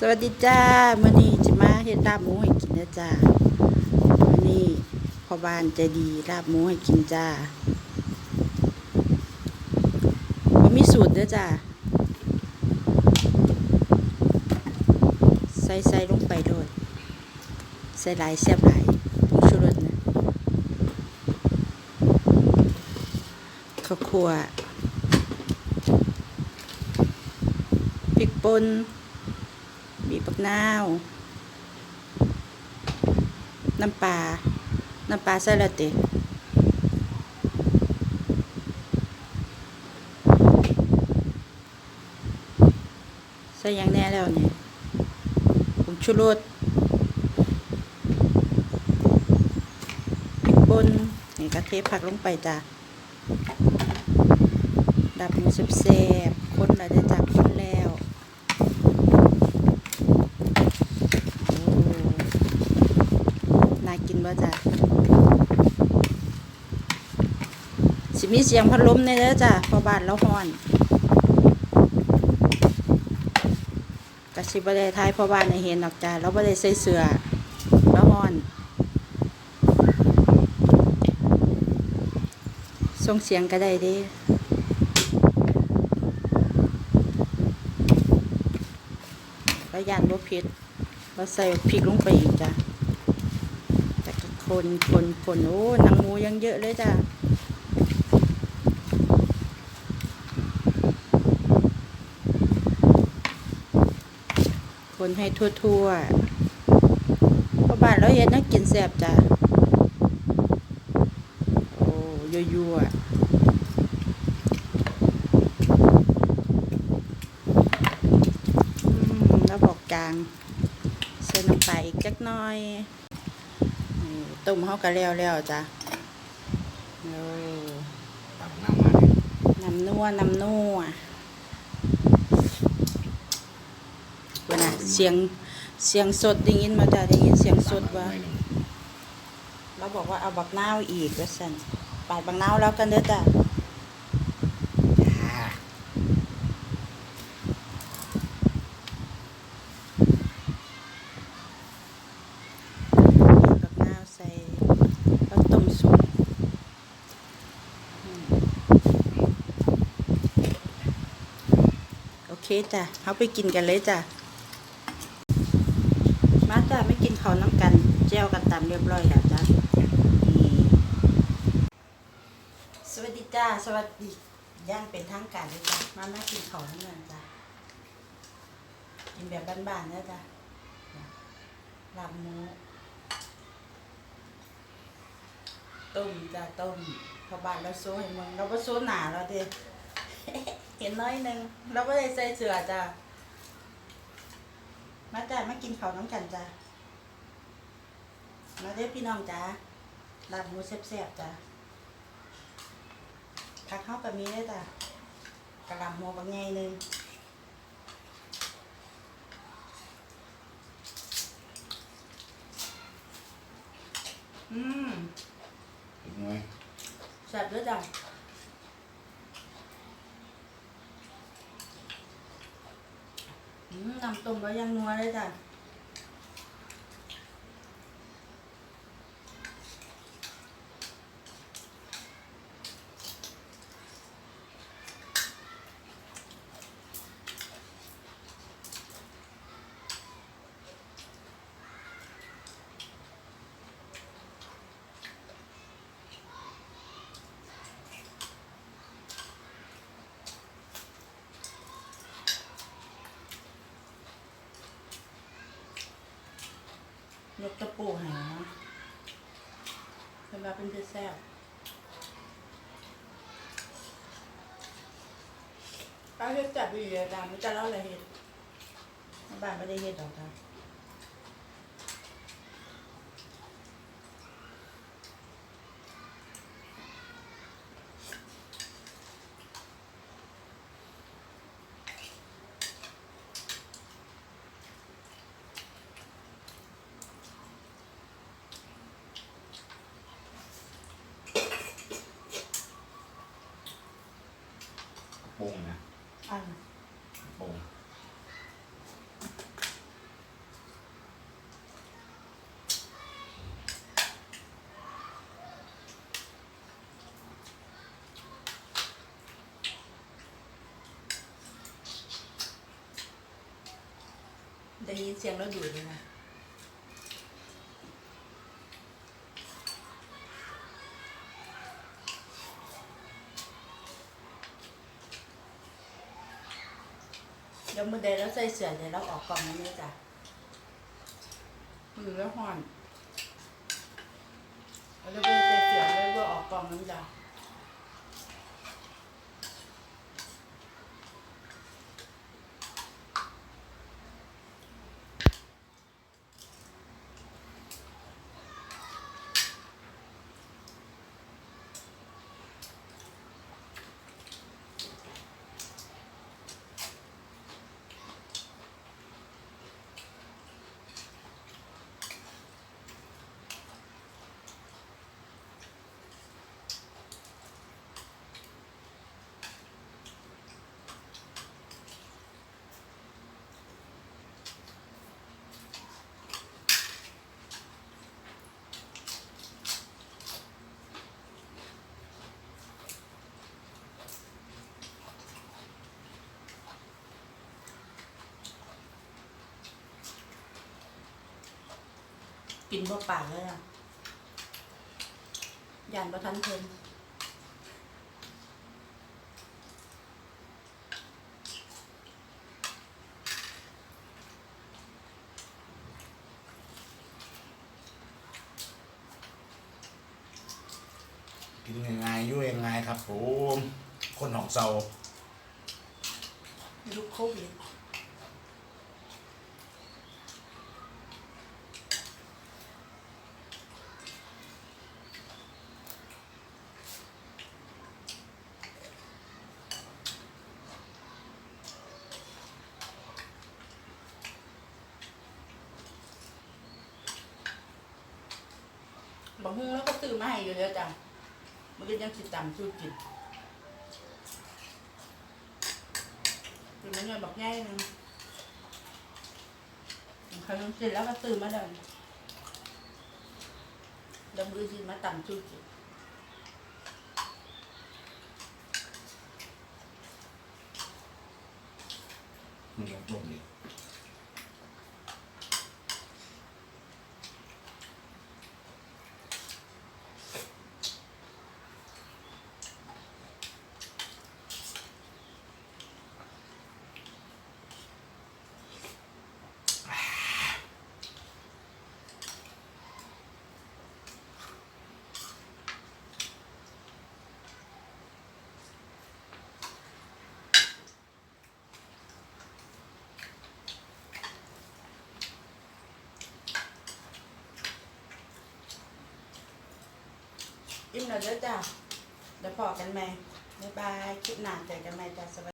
สวัสดีจ้ามื่อนี้จะมาเฮ็ดลาบหมูให้กินนะจ้ามื่อนี้พ่อบ้านใจดีลาบหมูให้กินจ้าบ่มีสูตรเด้อจ้าใส่ใส่ลงไปโดดใส่หลายแซ่บหลายผงชูรสนะข้าวคั่วพริกป่น บีบบักนาว น้ำปลา น้ำปลาใส่ละเตะใส่ยังแน่แล้วเนี่ยผมชูรสพริกป่นนี่ก็เทผักลงไปจ้ะดับหมูแซ่บๆคนแล้วจะจับคนแล้ว โอ้ น่ากิบ่จ้ะสิมีเสียงพัดลมในเด้อจ้ะพอบานเราฮ้อนกระสิบ่ได้ทายพอบานให้เห็นดอกจ้ะเราบ่ได้ใส่เสื้อเราฮ้อนส่งเสียงก็ได้ด้แล้วยานบ่ผิดเราใส่พริกลงไปอีกจ้ะ คนคนคนโอ้หนังหมูยังเยอะเลยจ้ะคนให้ทั่วๆเพราะบ้านเราเห็นนักกินแซ่บจ้ะ โอ้ยั่วๆอืมแล้วบอกจางใส่น้ำปอีกจักน่อย ต้มเขาก็แล้วแล้วจ้ะโอ้ตักน้ำมาเนี่ยน้ำนัวน้ำนัวเวลาเสียงเสียงสดได้ยินมาจ้ะได้ยินเสียงสดว่าตักหน่อยหนึ่งเราบอกว่าเอาบักนาวอีกว่าสันปาดบักนาวแล้วกันเด้อจ้ะ จ้า บักนาวใส่แล้วต้มสุกอืมโอ เคจ้ะเขาไปกินกันเลยจ้ะ มาจ้ะไม่กินข้าน้ำกันแจ้วกันตามเรียบร้อยแล้วจ้ะสวัสดีจ้า สวัสดีย่างเป็นทางการเลยจ้ะ มามากินข้าน้ำกันจ้ะ กินแบบบ้านๆนะจ้ะลาบหมูต้มจ้ะต้มเพราบ้านเราโซ่ให้มึงเราก็โซ่หนาเราเด้ เห็นน้อยหนึงเราก็เลยใส่เสื้อจ้ะมาจ้ะมากินข้าวน้ำกันจ้ะมาเด้อพี่น้องจ้ะลาบหมูแซ่บๆจ้ะผักเข้ากับมีได้อจ้ะกระหลำหัวบางไงหนึ่งอืมอีกหน่อย แซ่บด้วยจ้ะอืม น้ำต้มก็ยังนัวเลยจ้ะ ยกตะปูหายนะสำหรับเป็นเพื่อแซ่บป้าเฮ็ดจับอยู่เลยจ้ะไม่จะเล่าอะไรเฮ็ดบ้านไม่ได้เฮ็ดหรอกค่ะ ได้ยินเสียงแล้วดูดเลยนะเดี๋ยวมือใดแล้วใส่เสื้อเดี๋ยวเราออกกล่องนี้จ้ะมือแล้วห่อนแล้วไปใส่เสื้อแล้วก็ออกกล่องนั้นจ้ะ กินบ่ปากเลยอะยานประทันเพลินกินยังไงยุ่ยยังไงครับผมคนของเซายุคโควิด บางหุ้งแล้วก็ซื้อมาให้อยู่แล้วจ้ะมันก็ยังสิดตำสู้กินคือมันเงินบอกง่ายนึงเขาต้องกินแล้วก็ซื้อมาเดินแล้วมือสิมาตำสู้กินมันลงลงนี่ อิ่มแล้วเด้อจ้ะเดี๋ยวพอกันไหมบ๊ายบาย คลิปหน้าเจอกันใหม่จ้ะสวัสดี